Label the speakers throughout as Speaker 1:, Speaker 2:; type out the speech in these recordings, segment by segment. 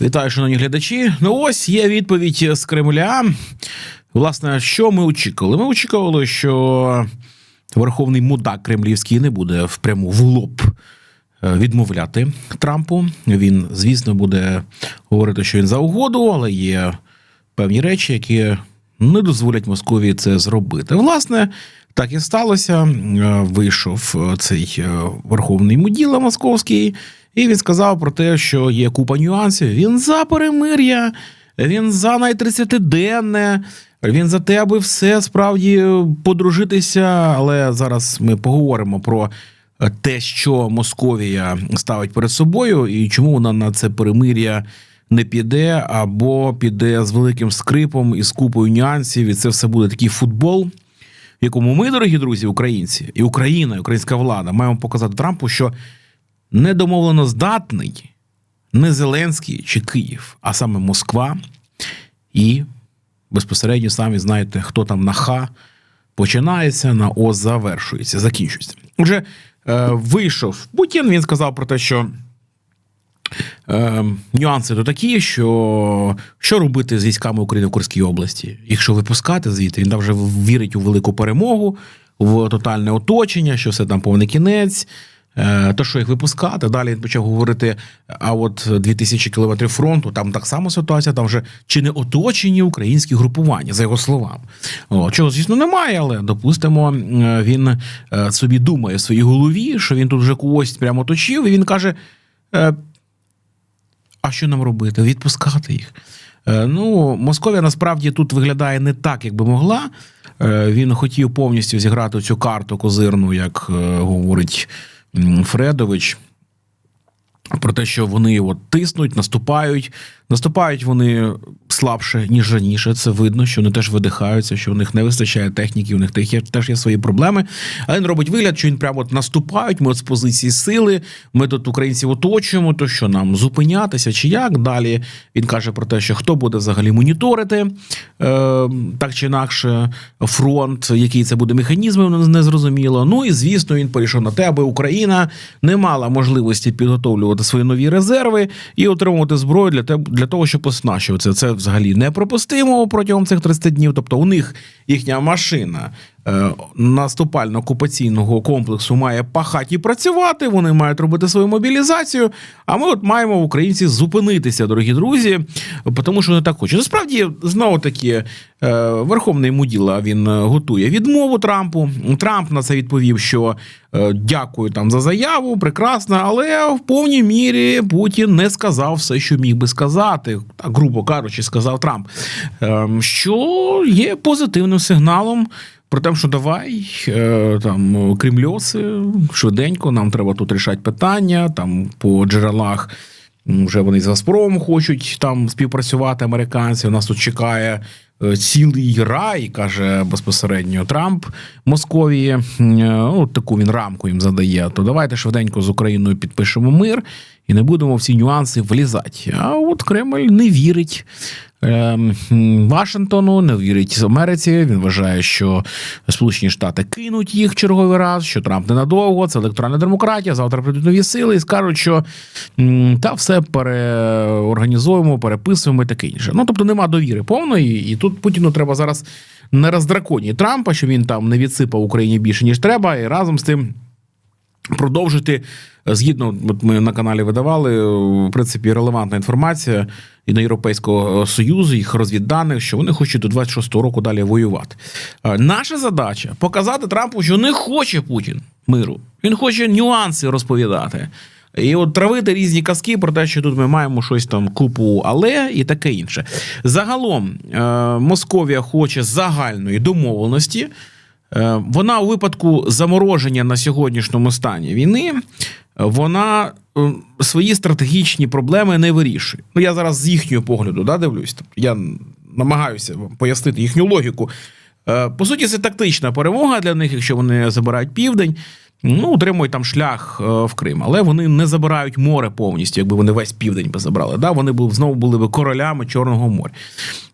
Speaker 1: Вітаю, шановні глядачі. Ну ось є відповідь з Кремля. Власне, що ми очікували? Ми очікували, що верховний мудак кремлівський не буде впряму в лоб е, відмовляти Трампу. Він, звісно, буде говорити, що він за угоду, але є певні речі, які не дозволять Московії це зробити. Власне, так і сталося. Е, Вийшов е, цей верховний муділа московський, і він сказав про те, що є купа нюансів. Він за перемир'я, він за най-30-денне, він за те, аби все справді подружитися. Але зараз ми поговоримо про те, що Московія ставить перед собою, і чому вона на це перемир'я не піде, або піде з великим скрипом і з купою нюансів, і це все буде такий футбол. В якому ми, дорогі друзі, українці, і Україна, і українська влада, маємо показати Трампу, що недомовлено здатний не Зеленський чи Київ, а саме Москва, і безпосередньо самі знаєте, хто там на Х починається, на О завершується, закінчується. Отже, е, вийшов Путін. Він сказав про те, що е, нюанси то такі, що що робити з військами України в Курській області, якщо випускати звідти, він там вже вірить у велику перемогу, в тотальне оточення, що все там повний кінець. Е, То що їх випускати? Далі він почав говорити: а от 2000 кілометрів фронту, там так само ситуація, там вже чи не оточені українські групування, за його словами. О, чого, звісно, немає, але допустимо, е, він е, собі думає в своїй голові, що він тут вже когось прямо оточив, і він каже: а що нам робити? Відпускати їх. Ну, Московія насправді тут виглядає не так, як би могла. Він хотів повністю зіграти цю карту козирну, як говорить Фредович. Про те, що вони от тиснуть, наступають. Наступають вони слабше, ніж раніше. Це видно, що вони теж видихаються, що у них не вистачає техніки, у них теж є, теж є свої проблеми. Але він робить вигляд, що він прямо от наступають. Ми от з позиції сили. Ми тут українців оточуємо. То що нам зупинятися чи як? Далі він каже про те, що хто буде взагалі моніторити е, так чи інакше фронт, який це буде механізм, не зрозуміло. Ну і звісно, він перейшов на те, аби Україна не мала можливості підготовлювати свої нові резерви і отримувати зброю для для того, щоб оснащуватися. Це взагалі непропустимо протягом цих 30 днів. Тобто, у них їхня машина наступально-окупаційного комплексу має пахати і працювати. Вони мають робити свою мобілізацію. А ми от маємо українці зупинитися, дорогі друзі, тому що вони так хочуть. Насправді, знову таки, е, верховний муділа він е, готує відмову Трампу. Трамп на це відповів, що е, дякую там за заяву, прекрасно, але в повній мірі Путін не сказав все, що міг би сказати, грубо кажучи, сказав Трамп, е, що є позитивним сигналом. Про те, що давай е, там кремльоси швиденько, нам треба тут рішати питання. Там по джерелах вже вони з Газпромом хочуть там співпрацювати американці. У нас тут чекає е, цілий рай, каже безпосередньо Трамп Московії. От таку він рамку їм задає. То давайте швиденько з Україною підпишемо мир і не будемо в ці нюанси влізати. А от Кремль не вірить. ем, Вашингтону, не вірить Америці. Він вважає, що Сполучені Штати кинуть їх черговий раз, що Трамп ненадовго, це електоральна демократія. Завтра прийдуть нові сили і скажуть, що та все переорганізуємо, переписуємо і таке інше. Ну тобто нема довіри повної, і тут Путіну треба зараз не роздраконі Трампа, що він там не відсипав Україні більше ніж треба, і разом з тим. Продовжити згідно, от ми на каналі видавали в принципі релевантна інформація і на Європейського Союзу, їх розвідданих, що вони хочуть до 26-го року далі воювати. Е, Наша задача показати Трампу, що не хоче Путін миру. Він хоче нюанси розповідати. І от травити різні казки про те, що тут ми маємо щось там купу, але і таке інше. Загалом е, Московія хоче загальної домовленості. Е, Вона у випадку замороження на сьогоднішньому стані війни, е, вона е, свої стратегічні проблеми не вирішує. Ну я зараз з їхнього погляду да, дивлюсь. Тобто я намагаюся вам пояснити їхню логіку. По суті, це тактична перемога для них, якщо вони забирають південь. Ну, утримують там шлях в Крим, але вони не забирають море повністю, якби вони весь південь би забрали. Да? Вони б знову були б королями Чорного моря.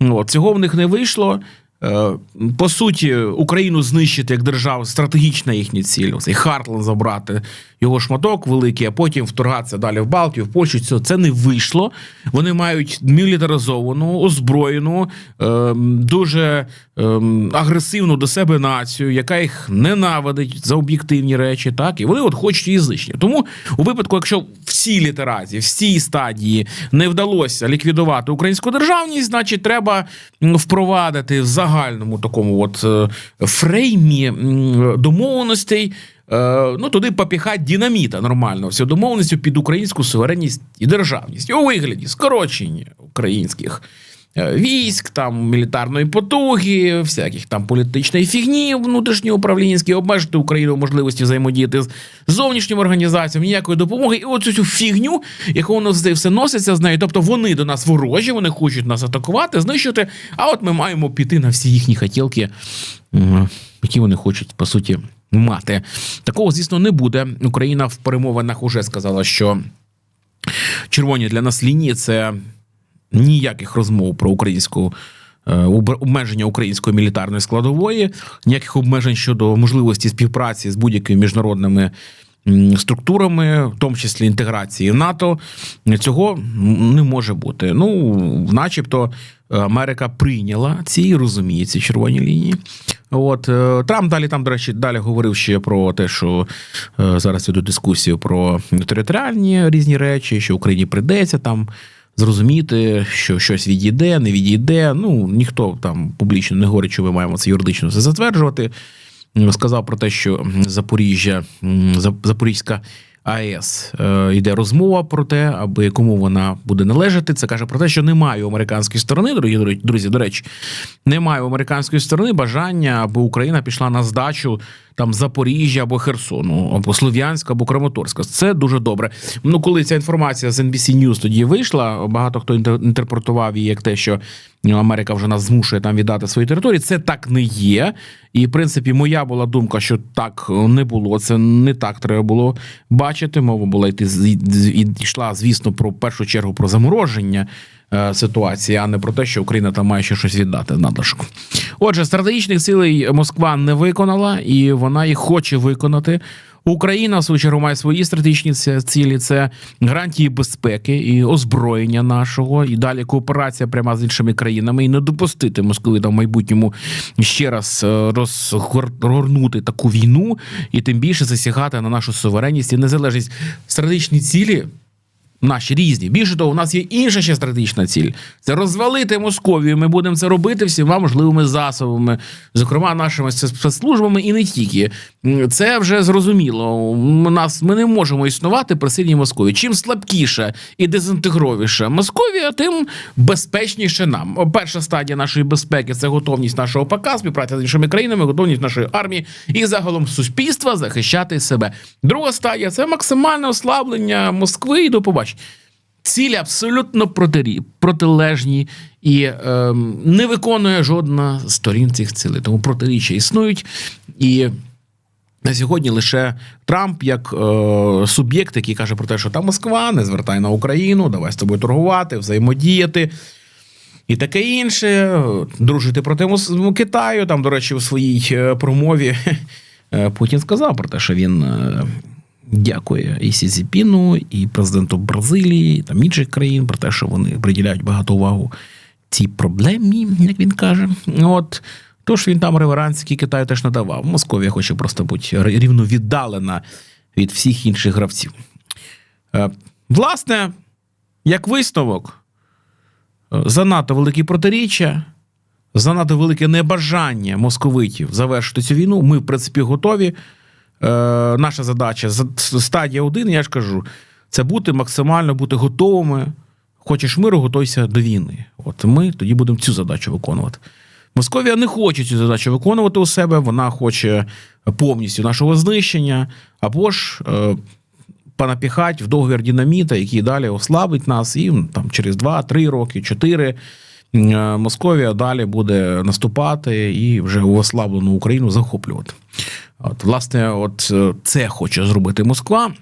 Speaker 1: От, цього в них не вийшло. Е, По суті, Україну знищити як державу стратегічна їхня ціль. Цей Хартланд забрати його шматок великий, а потім вторгатися далі в Балтію, в Польщу. Це, це не вийшло. Вони мають мілітаризовану, озброєну, е, дуже е, агресивну до себе націю, яка їх ненавидить за об'єктивні речі. Так, і вони от хочуть знищення. Тому у випадку, якщо в цій літерації, в цій стадії не вдалося ліквідувати українську державність, значить треба впровадити в загальному такому от е, фреймі домовленостей. е, Ну, туди попіхати динаміта нормально, всю домовленістю під українську суверенність і державність у вигляді скорочення українських військ, там мілітарної потуги, всяких там політичної фігні внутрішньоуправлінській, обмежити Україну можливості взаємодіяти з зовнішніми організаціями, ніякої допомоги. І оцю цю фігню, яку воно все носиться з нею. Тобто вони до нас ворожі, вони хочуть нас атакувати, знищити. А от ми маємо піти на всі їхні хотілки, які вони хочуть, по суті, мати. Такого, звісно, не буде. Україна в перемовинах уже сказала, що червоні для нас лінії це ніяких розмов про українську. е, Обмеження української мілітарної складової, ніяких обмежень щодо можливості співпраці з будь-якими міжнародними структурами, в тому числі інтеграції НАТО, цього не може бути. Ну, начебто, е, Америка прийняла ці і розуміє ці червоні лінії. От е, Трамп далі там, до речі, далі говорив ще про те, що зараз веду дискусію про територіальні різні речі, що Україні прийдеться там зрозуміти, що щось відійде, не відійде. Ну ніхто там публічно не говорить, що ми маємо це юридично все затверджувати. Сказав про те, що Запоріжжя, Запорізька АЕС е, йде розмова про те, аби кому вона буде належати. Це каже про те, що немає у американської сторони, дорогі друзі. До речі, немає у американської сторони бажання, аби Україна пішла на здачу там Запоріжжя або Херсону, або Слов'янська, або Краматорська. Це дуже добре. Ну, коли ця інформація з NBC News тоді вийшла, багато хто інтер- інтерпретував її як те, що ну, Америка вже нас змушує там віддати свої території. Це так не є. І в принципі, моя була думка, що так не було. Це не так треба було бачити. Мова була йти йшла, звісно, про в першу чергу про замороження ситуації, а не про те, що Україна там має ще щось віддати надлишку. Отже, стратегічних цілей Москва не виконала, і вона їх хоче виконати. Україна в свою чергу має свої стратегічні цілі: це гарантії безпеки і озброєння нашого, і далі кооперація пряма з іншими країнами, і не допустити московитам в майбутньому ще раз е, розгорнути таку війну, і тим більше засягати на нашу суверенність і незалежність. Стратегічні цілі наші різні. Більше того, у нас є інша ще стратегічна ціль: це розвалити Московію. Ми будемо це робити всіма можливими засобами, зокрема нашими спецслужбами, і не тільки. Це вже зрозуміло. У нас ми не можемо існувати при сильній Московії. Чим слабкіша і дезінтегровіша Московія, тим безпечніше нам. Перша стадія нашої безпеки це готовність нашого ПК, співпраця з іншими країнами, готовність нашої армії і загалом суспільства захищати себе. Друга стадія це максимальне ослаблення Москви і до побачення. Цілі абсолютно протирі, протилежні і ем, не виконує жодна з сторін цих цілей. Тому протиріччя існують. І на сьогодні лише Трамп, як е, суб'єкт, який каже про те, що там Москва, не звертай на Україну, давай з тобою торгувати, взаємодіяти. І таке інше, дружити проти Китаю. Там, до речі, у своїй е, промові е, Путін сказав про те, що він е, дякує і Сі Цзіпіну, і президенту Бразилії, там інших країн, про те, що вони приділяють багато увагу цій проблемі, як він каже. От. Тож він там реверанський Китаю теж надавав. Московія хоче просто бути рівно віддалена від всіх інших гравців. Е, Власне, як висновок, е, занадто великі протиріччя, занадто велике небажання московитів завершити цю війну. Ми, в принципі, готові. Е, наша задача стадія один, я ж кажу, це бути максимально бути готовими. Хочеш миру, готуйся до війни. От ми тоді будемо цю задачу виконувати. Московія не хоче цю задачу виконувати у себе, вона хоче повністю нашого знищення, або ж е, понапіхать в договір динаміта, який далі ослабить нас, і там через 2-3 роки, 4 е, Московія далі буде наступати і вже у ослаблену Україну захоплювати. От, власне, от е, це хоче зробити Москва.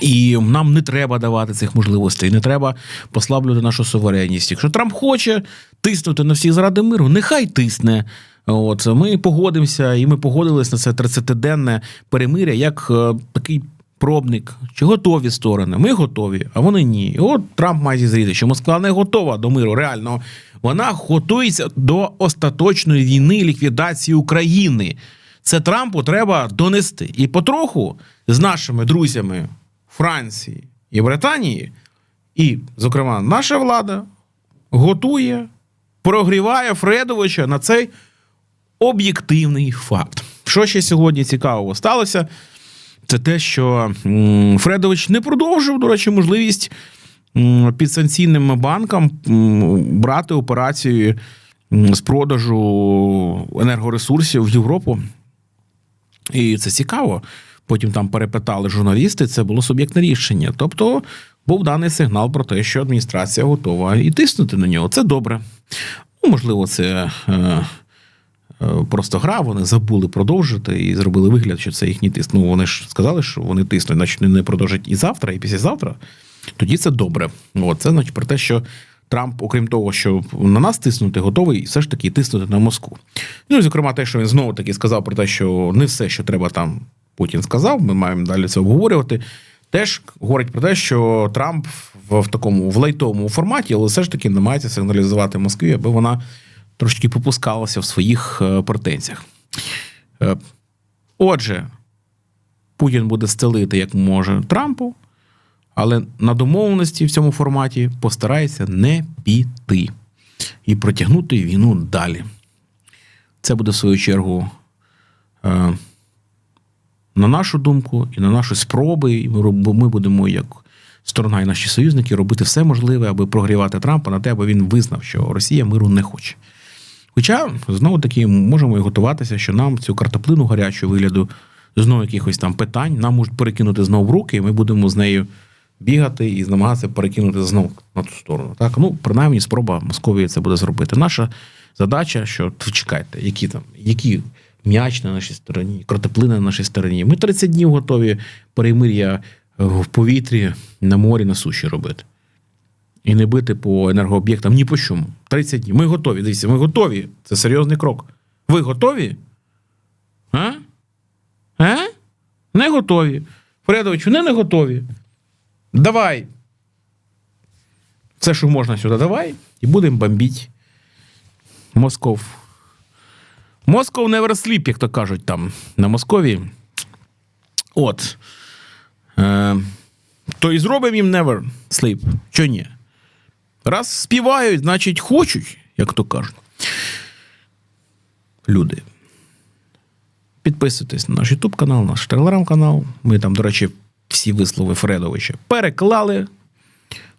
Speaker 1: І нам не треба давати цих можливостей, не треба послаблювати нашу суверенність. Якщо Трамп хоче, тиснути на всіх заради миру, нехай тисне. От ми погодимося, і ми погодились на це 30-денне перемиря як е, такий пробник. Чи готові сторони? Ми готові, а вони ні. І от Трамп має зрозуміти, що Москва не готова до миру. Реально, вона готується до остаточної війни ліквідації України. Це Трампу треба донести. І потроху з нашими друзями Франції і Британії, і, зокрема, наша влада готує, прогріває Фредовича на цей об'єктивний факт. Що ще сьогодні цікавого сталося? Це те, що Фредович не продовжив, до речі, можливість м, підсанкційним банкам брати операції з продажу енергоресурсів в Європу. І це цікаво. Потім там перепитали журналісти, це було суб'єктне рішення. Тобто був даний сигнал про те, що адміністрація готова і тиснути на нього. Це добре. Ну, можливо, це е, е, просто гра, вони забули продовжити і зробили вигляд, що це їхній тиск. Ну, вони ж сказали, що вони тиснуть, значить вони не продовжать і завтра, і післязавтра. Тоді це добре. От, це значить про те, що Трамп, окрім того, що на нас тиснути, готовий все ж таки тиснути на Москву. Ну, зокрема, те, що він знову таки сказав про те, що не все, що треба там Путін сказав, ми маємо далі це обговорювати. Теж говорить про те, що Трамп в, в такому в лайтовому форматі, але все ж таки намагається сигналізувати Москві, аби вона трошки попускалася в своїх е, претензіях. Е, Отже, Путін буде стелити як може Трампу, але на домовленості в цьому форматі постарається не піти і протягнути війну далі. Це буде в свою чергу. е, на нашу думку і на наші спроби, ми, ми будемо як сторона і наші союзники робити все можливе, аби прогрівати Трампа на те, аби він визнав, що Росія миру не хоче. Хоча, знову таки, можемо і готуватися, що нам цю картоплину гарячу вигляду знову якихось там питань нам можуть перекинути знову в руки, і ми будемо з нею бігати і намагатися перекинути знову на ту сторону. Так, ну принаймні, спроба Московії це буде зробити. Наша задача, що «Ть, чекайте, які там, які м'яч на нашій стороні, картоплина на нашій стороні. Ми 30 днів готові перемир'я е, в повітрі, на морі, на суші робити. І не бити по енергооб'єктам ні по чому. 30 днів. Ми готові. Дивіться, ми готові. Це серйозний крок. Ви готові? А? А? Не готові. Фредович, вони не готові. Давай. Все, що можна сюди, давай, і будемо бомбити. Москов. Москов never sleep, як то кажуть там на Москові. От. Е, то і зробимо їм never sleep. Чо ні? Раз співають, значить хочуть, як то кажуть. Люди. Підписуйтесь на наш YouTube канал, наш телеграм канал. Ми там, до речі, всі вислови Фредовича переклали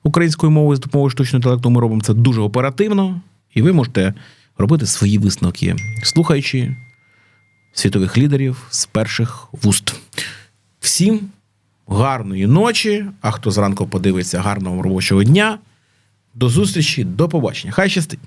Speaker 1: українською мовою з допомогою штучного інтелекту. Ми робимо це дуже оперативно, і ви можете робити свої висновки, слухаючи світових лідерів з перших вуст. Всім гарної ночі. А хто зранку подивиться гарного робочого дня. До зустрічі, до побачення. Хай щастить!